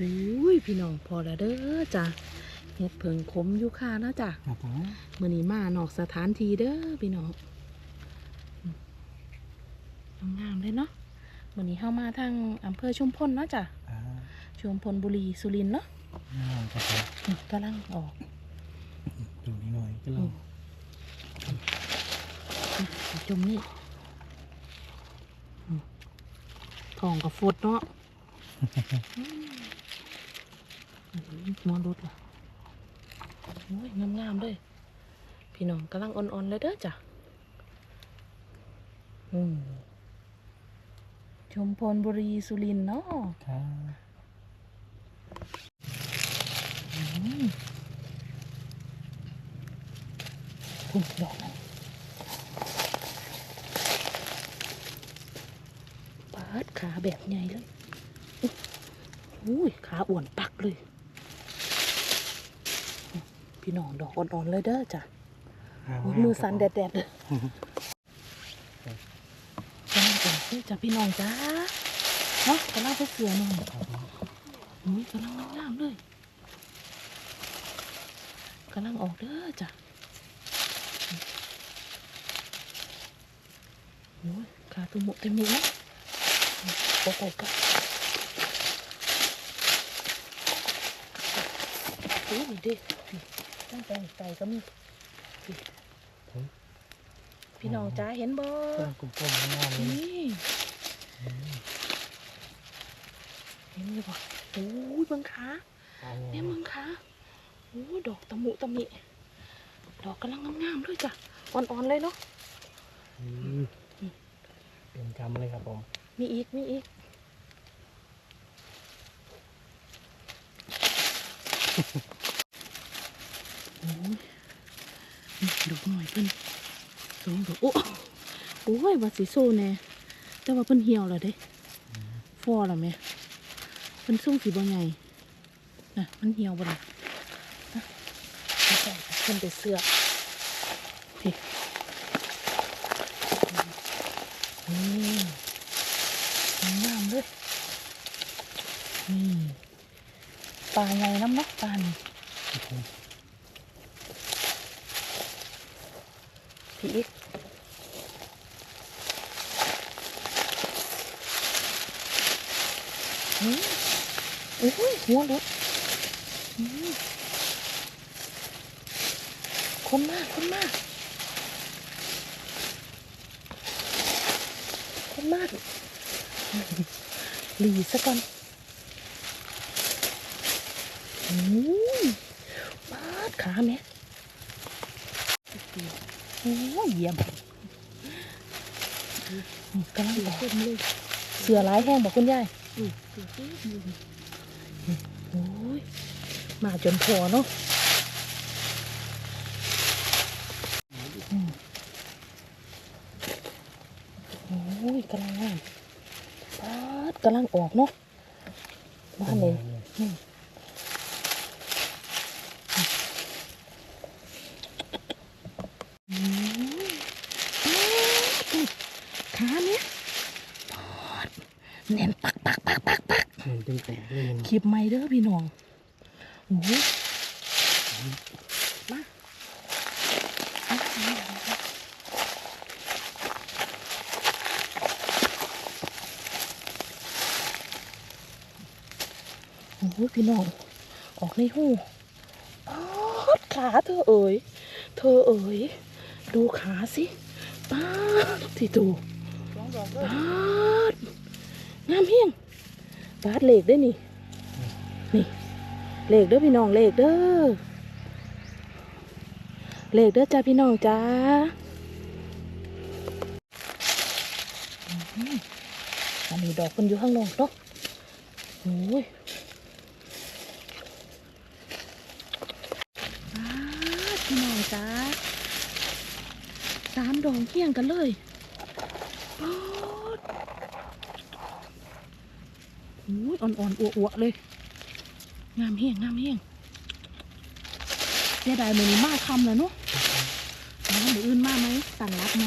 อุ้ยพี่น้องพอแล้วเด้อจ้ะเฮ็ดเผิงขมอยู่ค่ะนะจ้ะครับผมมื้อนี้มานอกสถานที่เด้อพี่น้องอืมงามๆเลยเนาะมื้อนี้เฮามาทางอำเภอชุมพลเนาะจ้ะอ่าชุมพลบุรีสุรินทร์เนาะงามครับผมนี่กำลังออกดูนิดหน่อยก็ลองนี่จมนี่อืมทองกับฟดเนาะอื มอนรถล่ะโอ้ยงามๆเลยพี่น้องกำลังอ่อนๆเลยเด้อจ้ะอืมชมพลบุรีสุรินทร์เนาะครับอืมพุ่มดอกนั้นปาดขาแบบใหญ่เลยอุ๊ยอุ้ยขาอ้วนปักเลย พี่น้องดอกอ่อนๆเลยเด้อจ้ะโอ้ยมือสั่นแดดๆเลยกำลังออกเลยจ้ะพี่น้องจ้าเนาะกำลังไปเสือหน่อยครับผมอุ้ยกำลังงามๆเลยกำลังออกเด้อจ้ะโอ้ยขาตัวหมดเต็มเลยนะโอ้โหก็โอ้ยนี่ดินี่ ตั้งแต่ไก่ก็มีนี่พี่น้องจ้าเห็นบ่เครื่องกลมๆงามๆเลยนี่เห็นเลยบ่โอ้ยเบังขาเอาแม่มึงคะโอ้ดอกตะมุตะมิดอกกำลังงามๆด้วยจ้ะอ่อนๆเลยเนาะอืมเป็นกำเลยครับผม มีอีก มีอีกโอ้ยนี่ ดอกหน่อยเพิ่นสองดอกโอ้โอ้ยว่าสิโซ่แน่แต่ว่าเพิ่นเหี่ยวแล้วเด้ฟอแล้วแม่เพิ่นส่งสีบ่ใหญ่น่ะมันเหี่ยวบ่ล่ะนะใช่เพิ่นไปเสื้อนี่นี่งามเลยนี่ปลาใหญ่น้ำเนาะปลานี่ ครับผม พี่อีกอืมโอ้ยหัวรถอืมคนมากคนมากคนมากหลีซะก่อนโอ้ยบาดขาแม่ โอ้ยเยี่ยมนี่กำลังออกเสือร้ายแห้งบอกคุณยายโอ้ยมาจนพอเนาะอืมโอ้ยกำลังงามปาดกำลังออกเนาะบ้านเลยอืมอืมอืมขาเนี่ยปอ ดแน่นปักปักปักปักปักเห็นเป็นแตกเลยมันคลิปใหม่เด้อพี่น้องโอ้โหมาโอ้โหพี่น้อง ออกในหูปาดขาเธอเอ๋ย เธอเอ๋ย ดูขาสิป้าดที่ดูป้าด งามเพียงป้าดเหล็กได้นี่ นี่เหล็กเด้อพี่น้องเหล็กเด้อเหล็กเด้อจ้าพี่น้องจ้าอันนี้ดอกมันอยู่ข้างนอกเนาะโอ้ยป้าพี่น้องจ้าสามดอกเคียงกันเลยป๊าด อ้ยอ่อนๆอวๆเลย งามเฮียงงามเฮียงเสียดายมือนี้มาคำเลยเนาะแล้วมืออื่นมาไหมสั่นรับไง